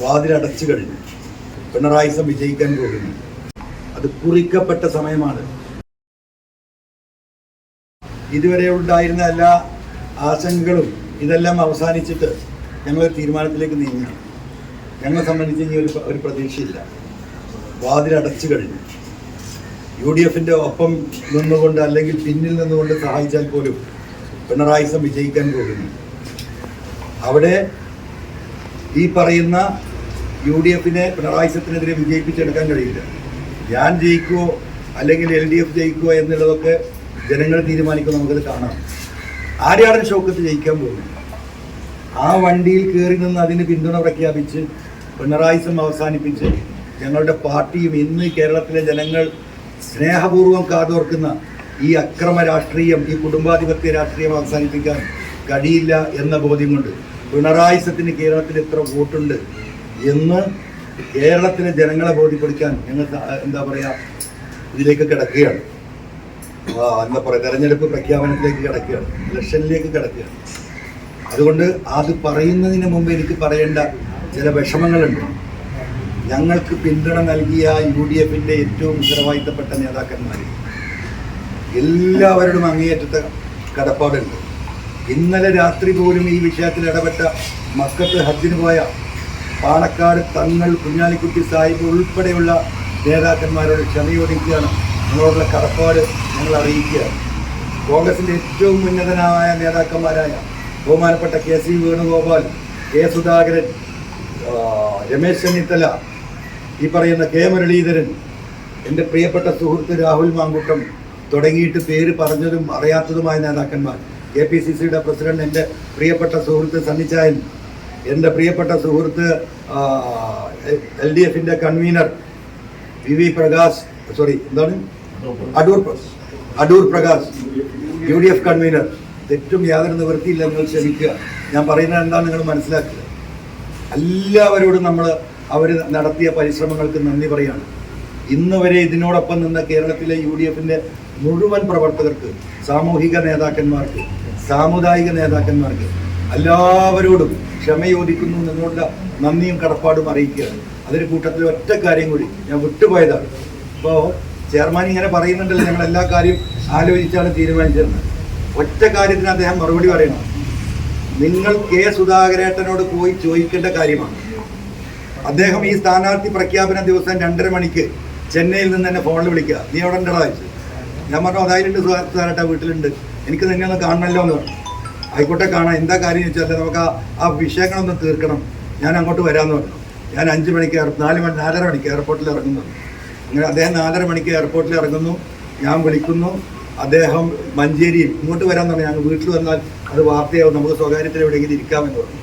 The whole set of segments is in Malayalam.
വാതിലടച്ചു കഴിഞ്ഞു പിണറായി സം വിജയിക്കാൻ പോകുന്നു. അത് കുറിക്കപ്പെട്ട സമയമാണ്. ഇതുവരെ ഉണ്ടായിരുന്ന എല്ലാ ആശങ്കകളും ഇതെല്ലാം അവസാനിച്ചിട്ട് ഞങ്ങൾ തീരുമാനത്തിലേക്ക് നീങ്ങി ഞങ്ങളെ സംബന്ധിച്ച് ഇനി ഒരു ഒരു പ്രതീക്ഷയില്ല. വാതിലടച്ചു കഴിഞ്ഞു യു ഡി എഫിന്റെ ഒപ്പം നിന്നുകൊണ്ട് അല്ലെങ്കിൽ പിന്നിൽ നിന്നുകൊണ്ട് സഹായിച്ചാൽ പോലും പിണറായി സം വിജയിക്കാൻ പോകുന്നു. അവിടെ ഈ പറയുന്ന യു ഡി എഫിനെ പിണറായി സത്തിനെതിരെ വിജയിപ്പിച്ചെടുക്കാൻ കഴിയില്ല. ഞാൻ ജയിക്കുമോ അല്ലെങ്കിൽ എൽ ഡി എഫ് ജയിക്കുമോ എന്നുള്ളതൊക്കെ ജനങ്ങൾ തീരുമാനിക്കുമ്പോൾ നമുക്കത് കാണാം. ആരെയാണ് ഷോക്കത്ത് ജയിക്കാൻ പോകുന്നത് ആ വണ്ടിയിൽ കയറി നിന്ന് അതിന് പിന്തുണ പ്രഖ്യാപിച്ച് പിണറായി സം അവസാനിപ്പിച്ച് ഞങ്ങളുടെ പാർട്ടിയും ഇന്ന് കേരളത്തിലെ ജനങ്ങൾ സ്നേഹപൂർവം കാതോർക്കുന്ന ഈ അക്രമ രാഷ്ട്രീയം ഈ കുടുംബാധിപത്യ രാഷ്ട്രീയം അവസാനിപ്പിക്കാൻ കഴിയില്ല എന്ന ബോധ്യം കൊണ്ട് പിണറായി സത്തിന് കേരളത്തിൽ എത്ര വോട്ടുണ്ട് എന്ന് കേരളത്തിലെ ജനങ്ങളെ ബോധ്യപ്പെടുത്താൻ ഞങ്ങൾ എന്താ പറയുക ഇതിലേക്ക് കിടക്കുകയാണ്. എന്താ പറയുക തെരഞ്ഞെടുപ്പ് പ്രഖ്യാപനത്തിലേക്ക് കിടക്കുകയാണ്. ഇലക്ഷനിലേക്ക് കിടക്കുകയാണ്. അതുകൊണ്ട് അത് പറയുന്നതിന് മുമ്പ് എനിക്ക് പറയേണ്ട ചില വിഷമങ്ങളുണ്ട്. ഞങ്ങൾക്ക് പിന്തുണ നൽകിയ യു ഡി എഫിന്റെ ഏറ്റവും ഉത്തരവാദിത്തപ്പെട്ട നേതാക്കന്മാർ എല്ലാവരോടും അങ്ങേയറ്റത്തെ കടപ്പാടുണ്ട്. ഇന്നലെ രാത്രി പോലും ഈ വിഷയത്തിൽ ഇടപെട്ട മക്കത്ത് ഹജ്ജിന് പോയ പാണക്കാട് തങ്ങൾ കുഞ്ഞാലിക്കുട്ടി സാഹിബ് ഉൾപ്പെടെയുള്ള നേതാക്കന്മാരോട് ക്ഷമയോടിക്കുകയാണ് നിങ്ങളോടുള്ള കടപ്പാട് ഞങ്ങൾ അറിയിക്കുകയാണ്. കോൺഗ്രസിന്റെ ഏറ്റവും ഉന്നതനായ നേതാക്കന്മാരായ ബഹുമാനപ്പെട്ട K C Venugopal K Sudhakaran Ramesh Chennithala ഈ പറയുന്ന കെ മുരളീധരൻ എന്റെ പ്രിയപ്പെട്ട സുഹൃത്ത് രാഹുൽ മാങ്കുട്ടം തുടങ്ങിയിട്ട് പേര് പറഞ്ഞതും അറിയാത്തതുമായ നേതാക്കന്മാർ. കെ പി സി സിയുടെ പ്രസിഡന്റ് എന്റെ പ്രിയപ്പെട്ട സുഹൃത്ത് സണ്ണിച്ചായൻ എന്റെ പ്രിയപ്പെട്ട സുഹൃത്ത് എൽ ഡി എഫിന്റെ convener V V Prakash sorry എന്താണ്? Adoor Adoor Prakash U D F convener. തെറ്റും യാതൊരു നിവൃത്തിയില്ല നിങ്ങൾ ക്ഷമിക്കുക. ഞാൻ പറയുന്നത് എന്താണെന്ന് നിങ്ങൾ മനസ്സിലാക്കുക. എല്ലാവരോടും നമ്മൾ അവർ നടത്തിയ പരിശ്രമങ്ങൾക്ക് നന്ദി പറയാണ്. ഇന്ന് വരെ ഇതിനോടൊപ്പം നിന്ന കേരളത്തിലെ യു ഡി എഫിന്റെ മുഴുവൻ പ്രവർത്തകർക്ക് സാമൂഹിക നേതാക്കന്മാർക്ക് സാമുദായിക നേതാക്കന്മാർക്ക് എല്ലാവരോടും ക്ഷമയോദിക്കുന്നു എന്നുള്ള നന്ദിയും കടപ്പാടും അറിയിക്കുകയാണ്. അതിന് കൂട്ടത്തിൽ ഒറ്റ കാര്യം കൂടി ഞാൻ വിട്ടുപോയതാണ്. ഇപ്പോൾ ചെയർമാൻ ഇങ്ങനെ പറയുന്നുണ്ടല്ലോ ഞങ്ങൾ എല്ലാ കാര്യവും ആലോചിച്ചാണ് തീരുമാനിച്ചിരുന്നത് ഒറ്റ കാര്യത്തിന് അദ്ദേഹം മറുപടി പറയണം. നിങ്ങൾ കെ സുധാകരേട്ടനോട് പോയി ചോദിക്കേണ്ട കാര്യമാണ്. അദ്ദേഹം ഈ സ്ഥാനാർത്ഥി പ്രഖ്യാപന ദിവസം രണ്ടര മണിക്ക് ചെന്നൈയിൽ നിന്ന് എന്നെ ഫോണിൽ വിളിക്കുക. നീ എവിടെ ഉണ്ടടാ ചോദിച്ചു. ഞാൻ പറഞ്ഞു അതായത് സുധാകരേട്ട വീട്ടിലുണ്ട്. എനിക്ക് നിന്നെ ഒന്ന് കാണണമല്ലോ എന്ന് പറഞ്ഞു. ആയിക്കോട്ടെ കാണാം. എന്താ കാര്യം വെച്ചാൽ നമുക്ക് ആ ആ വിഷയങ്ങളൊന്ന് തീർക്കണം. ഞാൻ അങ്ങോട്ട് വരാമെന്ന് പറഞ്ഞു. ഞാൻ അഞ്ച് മണിക്ക് നാല് മണി നാലര മണിക്ക് എയർപോർട്ടിൽ ഇറങ്ങുന്നു. അങ്ങനെ അദ്ദേഹം നാലര മണിക്ക് എയർപോർട്ടിൽ ഇറങ്ങുന്നു. ഞാൻ വിളിക്കുന്നു. അദ്ദേഹം മഞ്ചേരിയിൽ ഇങ്ങോട്ട് വരാൻ പറഞ്ഞു. ഞങ്ങൾ വീട്ടിൽ വന്നാൽ അത് വാർത്തയാവും. നമുക്ക് സ്വകാര്യത്തിൽ എവിടെയെങ്കിലും ഇരിക്കാമെന്ന് പറഞ്ഞു.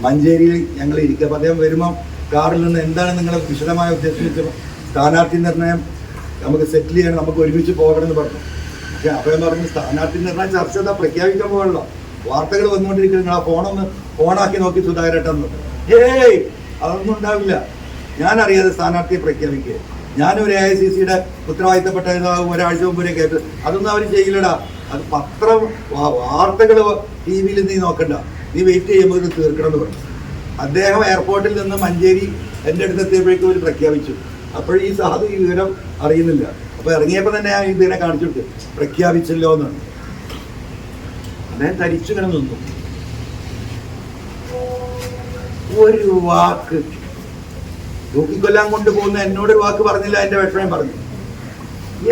മഞ്ചേരിയിൽ ഞങ്ങൾ ഇരിക്കുക. അപ്പോൾ അദ്ദേഹം വരുമ്പോൾ കാറിൽ നിന്ന് എന്താണ് നിങ്ങളെ വിശദമായ ഉദ്ദേശം വെച്ചപ്പോൾ സ്ഥാനാർത്ഥി നിർണയം നമുക്ക് സെറ്റിൽ ചെയ്യണം നമുക്ക് ഒരുമിച്ച് പോകണമെന്ന് പറഞ്ഞു. പക്ഷേ അഭയം പറഞ്ഞു സ്ഥാനാർത്ഥി നിർണയം ചർച്ച എന്താ പ്രഖ്യാപിക്കാൻ പോകണല്ലോ വാർത്തകൾ വന്നുകൊണ്ടിരിക്കുന്നത് നിങ്ങൾ ആ ഫോണൊന്ന് ഫോണാക്കി നോക്കി സുധാകരട്ടെന്ന് ഏയ്! അതൊന്നും ഉണ്ടാവില്ല. ഞാൻ അറിയാതെ സ്ഥാനാർത്ഥിയെ പ്രഖ്യാപിക്കുക. ഞാനൊരു എ ഐ സി സിയുടെ ഉത്തരവാദിത്തപ്പെട്ട ഒരാഴ്ച മുമ്പ് വരെ കേട്ടു അതൊന്നും അവർ ചെയ്യില്ലടാ. അത് പത്രം വാർത്തകൾ ടി വിയിൽ നീ നോക്കണ്ട. നീ വെയിറ്റ് ചെയ്യുമ്പോൾ ഇത് തീർക്കണം എന്ന് പറഞ്ഞു. അദ്ദേഹം എയർപോർട്ടിൽ നിന്ന് മഞ്ചേരി എന്റെ അടുത്ത് എത്തിയപ്പോഴേക്കും അവർ പ്രഖ്യാപിച്ചു. അപ്പോൾ ഈ സാധു ഈ വിവരം അറിയുന്നില്ല. അപ്പോൾ ഇറങ്ങിയപ്പോൾ തന്നെ ഞാൻ ഇതിനെ കാണിച്ചിട്ട് പ്രഖ്യാപിച്ചല്ലോ എന്നാണ്. അദ്ദേഹം തരിച്ചു ഇങ്ങനെ നിന്നു. ഒരു വാക്ക്. തൂക്കിക്കൊല്ലാൻ കൊണ്ടുപോകുന്ന എന്നോടൊരു വാക്ക് പറഞ്ഞില്ല എന്റെ വിഷമം പറഞ്ഞു.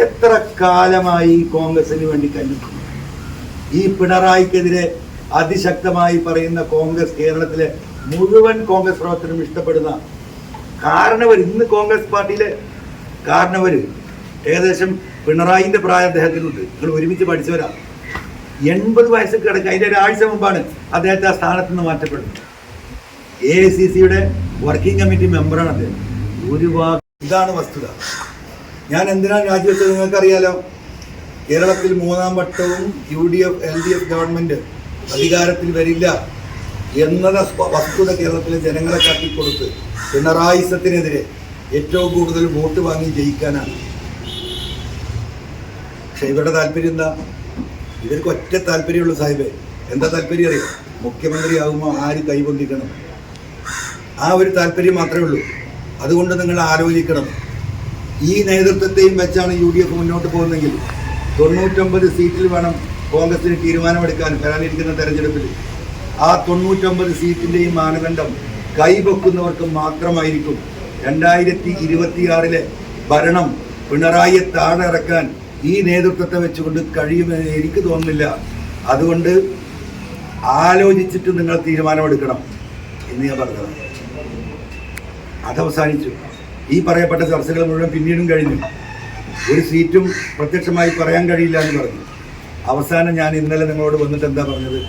എത്ര കാലമായി കോൺഗ്രസിന് വേണ്ടി കല്ലിക്കുന്നു ഈ പിണറായിക്കെതിരെ അതിശക്തമായി പറയുന്ന കോൺഗ്രസ് കേരളത്തിലെ മുഴുവൻ കോൺഗ്രസ് പ്രവർത്തനം ഇഷ്ടപ്പെടുന്ന കാരണവർ ഇന്ന് കോൺഗ്രസ് പാർട്ടിയിലെ കാരണവർ ഏകദേശം പിണറായിന്റെ പ്രായം അദ്ദേഹത്തിനുണ്ട്. നിങ്ങൾ ഒരുമിച്ച് പഠിച്ചവരാ. എൺപത് വയസ്സ് കിടക്കുക അതിന്റെ ഒരാഴ്ച മുമ്പാണ് അദ്ദേഹത്തെ ആ സ്ഥാനത്ത് നിന്ന് മാറ്റപ്പെടുന്നത്. എ ഐ സി സിയുടെ വർക്കിംഗ് കമ്മിറ്റി മെമ്പറാണ് അദ്ദേഹം. ഒരു ഇതാണ് വസ്തുത. ഞാൻ എന്തിനാണ് രാജിവെച്ചത് നിങ്ങൾക്കറിയാലോ? കേരളത്തിൽ മൂന്നാം വട്ടവും U D F L D F government അധികാരത്തിൽ വരില്ല. എന്നത് സ്പ- വസ്തുത കേരളത്തിലെ ജനങ്ങളെ കാട്ടിക്കൊടുത്ത് പിണറായിസത്തിനെതിരെ ഏറ്റവും കൂടുതൽ വോട്ട് വാങ്ങി ജയിക്കാനാണ്. പക്ഷെ ഇവരുടെ താല്പര്യം എന്താ? ഇവർക്ക് ഒറ്റ താല്പര്യമുള്ളൂ സാഹിബേ. എന്താ താല്പര്യം അറിയാം? മുഖ്യമന്ത്രിയാകുമ്പോൾ ആര് കൈപൊന്തിക്കണം ആ ഒരു താല്പര്യം മാത്രമേ ഉള്ളൂ. അതുകൊണ്ട് നിങ്ങൾ ആലോചിക്കണം. ഈ നേതൃത്വത്തെയും വെച്ചാണ് യു ഡി എഫ് മുന്നോട്ട് പോകുന്നതെങ്കിൽ തൊണ്ണൂറ്റൊമ്പത് സീറ്റിൽ വേണം കോൺഗ്രസിന് തീരുമാനമെടുക്കാൻ വരാനിരിക്കുന്ന തെരഞ്ഞെടുപ്പിൽ. ആ തൊണ്ണൂറ്റൊമ്പത് സീറ്റിന്റെയും മാനദണ്ഡം കൈവെക്കുന്നവർക്ക് മാത്രമായിരിക്കും. രണ്ടായിരത്തി ഇരുപത്തിയാറിലെ ഭരണം പിണറായിയെ താഴെ ഇറക്കാൻ ഈ നേതൃത്വത്തെ വെച്ചുകൊണ്ട് കഴിയുമെന്ന് എനിക്ക് തോന്നുന്നില്ല. അതുകൊണ്ട് ആലോചിച്ചിട്ട് നിങ്ങൾ തീരുമാനമെടുക്കണം എന്ന് ഞാൻ പറഞ്ഞത് അതവസാനിച്ചു. ഈ പറയപ്പെട്ട ചർച്ചകൾ മുഴുവൻ പിന്നീടും കഴിഞ്ഞു. ഒരു സീറ്റും പ്രത്യക്ഷമായി പറയാൻ കഴിയില്ല എന്ന് പറഞ്ഞു. അവസാനം ഞാൻ ഇന്നലെ നിങ്ങളോട് വന്നിട്ട് എന്താ പറഞ്ഞത്?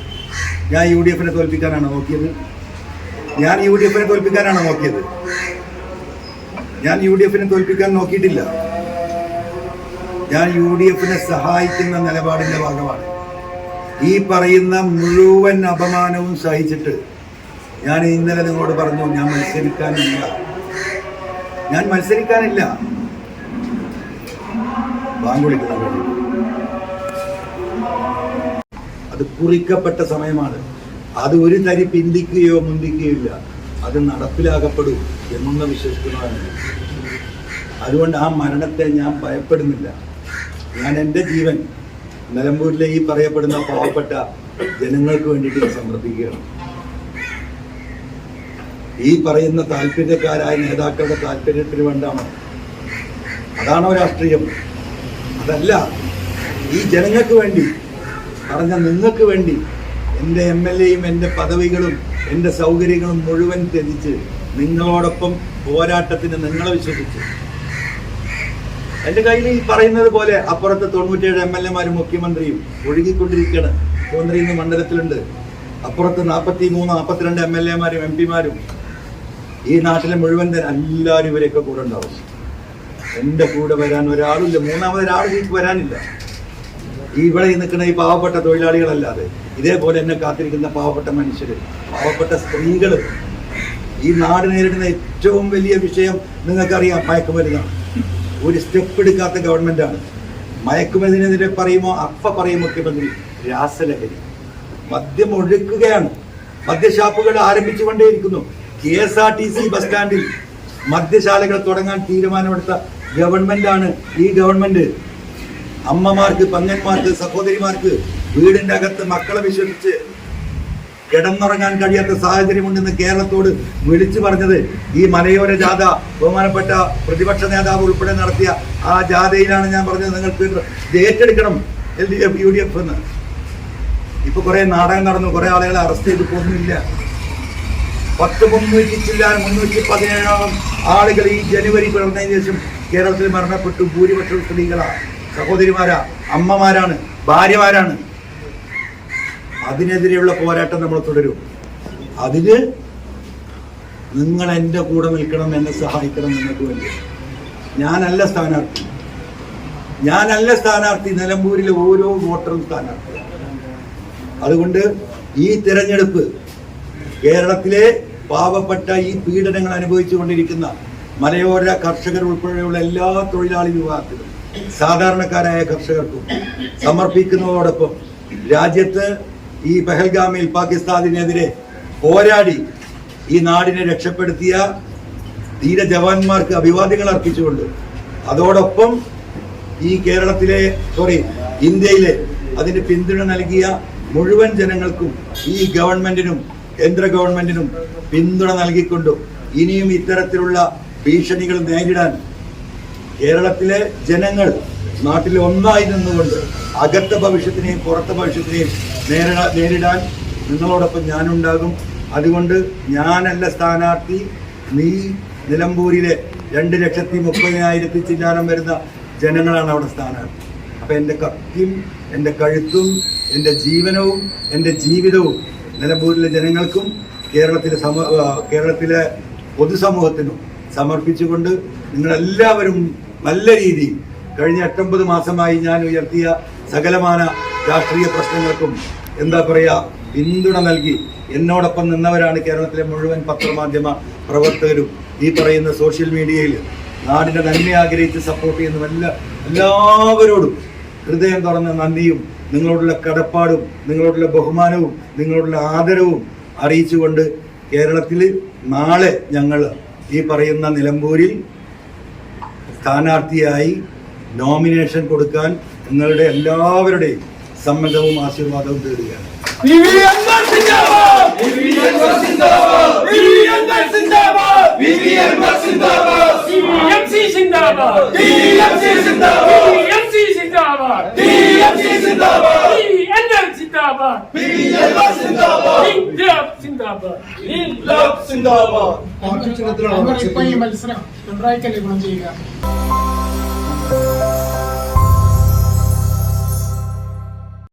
ഞാൻ യു ഡി എഫിനെ തോൽപ്പിക്കാനാണ് നോക്കിയത്. ഞാൻ യു ഡി എഫിനെ തോൽപ്പിക്കാനാണ് നോക്കിയത്. ഞാൻ യു ഡി എഫിനെ തോൽപ്പിക്കാൻ നോക്കിയിട്ടില്ല. ഞാൻ യു ഡി എഫിനെ സഹായിക്കുന്ന നിലപാടിന്റെ ഭാഗമാണ്. ഈ പറയുന്ന മുഴുവൻ അപമാനവും സഹിച്ചിട്ട് ഞാൻ ഇന്നലെ നിങ്ങളോട് പറഞ്ഞു ഞാൻ മത്സരിക്കാനില്ല. ഞാൻ മത്സരിക്കാനില്ല. ബാങ്ക് വിളിക്കുന്ന അത് കുറിക്കപ്പെട്ട സമയമാണ്. അത് ഒരു തരി പിന്തിക്കുകയോ മുന്തിക്കുകയോ ഇല്ല. അത് നടപ്പിലാക്കപ്പെടും എന്നൊന്ന് വിശ്വസിക്കുന്നതാണ് അതുകൊണ്ട് ആ മരണത്തെ ഞാൻ ഭയപ്പെടുന്നില്ല. ഞാൻ എന്റെ ജീവൻ നിലമ്പൂരിലെ ഈ പറയപ്പെടുന്ന പാവപ്പെട്ട ജനങ്ങൾക്ക് വേണ്ടിയിട്ട് ഞാൻ സമർപ്പിക്കുകയാണ്. ഈ പറയുന്ന താല്പര്യക്കാരായ നേതാക്കളുടെ താല്പര്യത്തിന് വേണ്ടാണ്. അതാണോ രാഷ്ട്രീയം? അതല്ല. ഈ ജനങ്ങൾക്ക് വേണ്ടി പറഞ്ഞ നിങ്ങൾക്ക് വേണ്ടി എന്റെ എം എൽ എയും എന്റെ പദവികളും എന്റെ സൗകര്യങ്ങളും മുഴുവൻ ത്യജിച്ച് നിങ്ങളോടൊപ്പം പോരാട്ടത്തിന് നിങ്ങളെ വിശ്വസിച്ച്. എന്റെ കയ്യിൽ ഈ പറയുന്നത് പോലെ അപ്പുറത്ത് തൊണ്ണൂറ്റേഴ് എം എൽ എമാരും മുഖ്യമന്ത്രിയും ഒഴുകിക്കൊണ്ടിരിക്കുകയാണ് മുഖ്യമന്ത്രി ഇന്ന് മണ്ഡലത്തിലുണ്ട്. അപ്പുറത്ത് നാൽപ്പത്തി മൂന്ന് നാൽപ്പത്തിരണ്ട് എം എൽ എമാരും എം പിമാരും ഈ നാട്ടിലെ മുഴുവൻ തന്നെ എല്ലാവരും ഇവരെയൊക്കെ കൂടെ ഉണ്ടാവും. എന്റെ കൂടെ വരാൻ ഒരാളില്ല മൂന്നാമത് ഒരാൾ വരാനില്ല. ഇവിടെ നിൽക്കുന്ന ഈ പാവപ്പെട്ട തൊഴിലാളികളല്ലാതെ ഇതേപോലെ എന്നെ കാത്തിരിക്കുന്ന പാവപ്പെട്ട മനുഷ്യർ പാവപ്പെട്ട സ്ത്രീകൾ ഈ നാട് നേരിടുന്ന ഏറ്റവും വലിയ വിഷയം നിങ്ങൾക്കറിയാം മയക്കുമരുന്നാണ്. ഒരു സ്റ്റെപ്പ് എടുക്കാത്ത ഗവൺമെന്റാണ്. മയക്കുമരുന്നിനെതിരെ പറയുമോ അപ്പ പറയും മുഖ്യമന്ത്രി? രാസലഹരി. മദ്യം ഒഴുക്കുകയാണ്. മദ്യഷാപ്പുകൾ ആരംഭിച്ചുകൊണ്ടേയിരിക്കുന്നു. K S R T C bus സ്റ്റാൻഡിൽ മദ്യശാലകൾ തുടങ്ങാൻ തീരുമാനമെടുത്ത ഗവൺമെന്റാണ് ഈ ഗവൺമെന്റ്. അമ്മമാർക്ക് പങ്ങന്മാർക്ക് സഹോദരിമാർക്ക് വീടിന്റെ അകത്ത് മക്കളെ വിശ്വസിച്ച് കിടന്നുറങ്ങാൻ കഴിയാത്ത സാഹചര്യമുണ്ടെന്ന് കേരളത്തോട് വിളിച്ചു പറഞ്ഞത് ഈ മലയോര ജാഥ ബഹുമാനപ്പെട്ട പ്രതിപക്ഷ നേതാവ് ഉൾപ്പെടെ നടത്തിയ ആ ജാഥയിലാണ് ഞാൻ പറഞ്ഞത്. നിങ്ങൾക്ക് ഏറ്റെടുക്കണം. L D F U D F എന്ന്. ഇപ്പൊ കുറെ നാടകം നടന്നു. കുറെ ആളുകളെ അറസ്റ്റ് ചെയ്ത് പോകുന്നില്ല പത്ത് മുന്നൂറ്റി ചില്ലാൻ മുന്നൂറ്റി പതിനേഴോളം ആളുകൾ ഈ ജനുവരി പിറന്നതിന് ശേഷം കേരളത്തിൽ മരണപ്പെട്ടു. ഭൂരിപക്ഷം സ്ത്രീകളാ സഹോദരിമാരാ അമ്മമാരാണ് ഭാര്യമാരാണ്. അതിനെതിരെയുള്ള പോരാട്ടം നമ്മൾ തുടരും. അതിന് നിങ്ങൾ എന്റെ കൂടെ നിൽക്കണം എന്നെ സഹായിക്കണം നിങ്ങൾക്ക് വേണ്ടി. ഞാനല്ല സ്ഥാനാർത്ഥി. ഞാനല്ല സ്ഥാനാർത്ഥി. നിലമ്പൂരിലെ ഓരോ വോട്ടറും സ്ഥാനാർത്ഥി. അതുകൊണ്ട് ഈ തിരഞ്ഞെടുപ്പ് കേരളത്തിലെ പാവപ്പെട്ട ഈ പീഡനങ്ങൾ അനുഭവിച്ചുകൊണ്ടിരിക്കുന്ന മലയോര കർഷകർ ഉൾപ്പെടെയുള്ള എല്ലാ തൊഴിലാളി വിഭാഗത്തിലും സാധാരണക്കാരായ കർഷകർക്കും സമർപ്പിക്കുന്നതോടൊപ്പം രാജ്യത്ത് ഈ പെഹൽഗാമിൽ പാകിസ്ഥാനെതിരെ പോരാടി ഈ നാടിനെ രക്ഷപ്പെടുത്തിയ ധീര ജവാന്മാർക്ക് അഭിവാദ്യങ്ങൾ അർപ്പിച്ചുകൊണ്ട് അതോടൊപ്പം ഈ കേരളത്തിലെ സോറി ഇന്ത്യയിലെ അതിന് പിന്തുണ നൽകിയ മുഴുവൻ ജനങ്ങൾക്കും ഈ ഗവൺമെന്റിനും കേന്ദ്ര ഗവൺമെന്റിനും പിന്തുണ നൽകിക്കൊണ്ടും ഇനിയും ഇത്തരത്തിലുള്ള ഭീഷണികൾ നേരിടാൻ കേരളത്തിലെ ജനങ്ങൾ നാട്ടിൽ ഒന്നായി നിന്നുകൊണ്ട് അകത്ത ഭവിഷ്യത്തിനെയും പുറത്തെ ഭവിഷ്യത്തിനെയും നേരിട നേരിടാൻ നിങ്ങളോടൊപ്പം ഞാനുണ്ടാകും. അതുകൊണ്ട് ഞാനല്ല സ്ഥാനാർത്ഥി നീ നിലമ്പൂരിലെ രണ്ട് ലക്ഷത്തി മുപ്പതിനായിരത്തി ചില്ലാനം വരുന്ന ജനങ്ങളാണ് അവിടെ സ്ഥാനാർത്ഥി. അപ്പം എന്റെ കത്തിയും എന്റെ കഴുത്തും എന്റെ ജീവനവും എന്റെ ജീവിതവും നിലമ്പൂരിലെ ജനങ്ങൾക്കും കേരളത്തിലെ സമ കേരളത്തിലെ പൊതുസമൂഹത്തിനും സമർപ്പിച്ചുകൊണ്ട് നിങ്ങളെല്ലാവരും നല്ല രീതിയിൽ കഴിഞ്ഞ എട്ടൊമ്പത് മാസമായി ഞാൻ ഉയർത്തിയ സകലമാന രാഷ്ട്രീയ പ്രശ്നങ്ങൾക്കും എന്താ പറയുക പിന്തുണ നൽകി. എന്നോടൊപ്പം നിന്നവരാണ് കേരളത്തിലെ മുഴുവൻ പത്രമാധ്യമ പ്രവർത്തകരും. ഈ പറയുന്ന സോഷ്യൽ മീഡിയയിൽ നാടിന്റെ നന്മ ആഗ്രഹിച്ച് സപ്പോർട്ട് ചെയ്യുന്ന എല്ലാ എല്ലാവരോടും ഹൃദയം തുറന്ന നന്ദിയും നിങ്ങളോടുള്ള കടപ്പാടും നിങ്ങളോടുള്ള ബഹുമാനവും നിങ്ങളോടുള്ള ആദരവും അറിയിച്ചുകൊണ്ട് കേരളത്തിൽ നാളെ ഞങ്ങൾ ഈ പറയുന്ന നിലമ്പൂരിൽ സ്ഥാനാർത്ഥിയായി നോമിനേഷൻ കൊടുക്കാൻ നിങ്ങളുടെ എല്ലാവരുടെയും സമ്മതവും ആശീർവാദവും തേടുകയാണ്. സിന്ദാബാദ്! സിന്ദാബാദ്! സിന്ദാബാദ്! സിന്ദാബാദ് BDLF സിന്ദാബാദ് BDLF സിന്ദാബാദ് BDLF സിന്ദാബാദ് കോൺഫിഡൻസ് ചിത്രത്തിലാണ് ഇപ്പോൾ ഈ മത്സരം പിണറായിക്കല്ലേ ഗുണം ചെയ്യുക